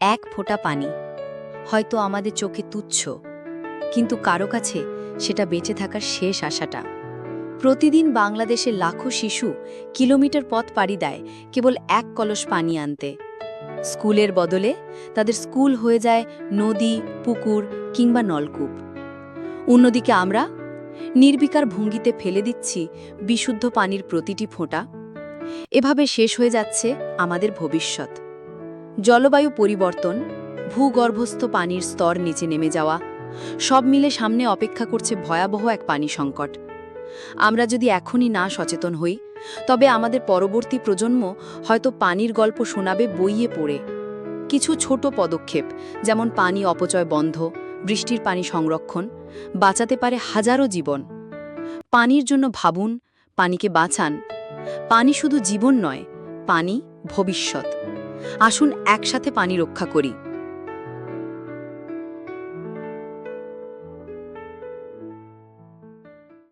এক ফোঁটা পানি। হয়তো আমাদের চোখে তুচ্ছ, কিন্তু কারও কাছে সেটা বেঁচে থাকার শেষ আশাটা। প্রতিদিন বাংলাদেশের লাখো শিশু কিলোমিটার পথ পাড়ি দেয় কেবল এক কলস পানি আনতে। স্কুলের বদলে তাদের স্কুল হয়ে যায় নদী, পুকুর কিংবা নলকূপ। অন্যদিকে আমরা নির্বিকার ভঙ্গিতে ফেলে দিচ্ছি বিশুদ্ধ পানির প্রতিটি ফোঁটা। এভাবে শেষ হয়ে যাচ্ছে আমাদের ভবিষ্যৎ। জলবায়ু পরিবর্তন, ভূগর্ভস্থ পানির স্তর নিচে নেমে যাওয়া, সব মিলে সামনে অপেক্ষা করছে ভয়াবহ এক পানি সংকট। আমরা যদি এখনই না সচেতন হই, তবে আমাদের পরবর্তী প্রজন্ম হয়তো পানির গল্প শোনাবে বইয়ে পড়ে। কিছু ছোট পদক্ষেপ, যেমন পানি অপচয় বন্ধ, বৃষ্টির পানি সংরক্ষণ, বাঁচাতে পারে হাজারো জীবন। পানির জন্য ভাবুন, পানিকে বাঁচান। পানি শুধু জীবন নয়, পানি ভবিষ্যৎ। আসুন একসাথে পানি রক্ষা করি।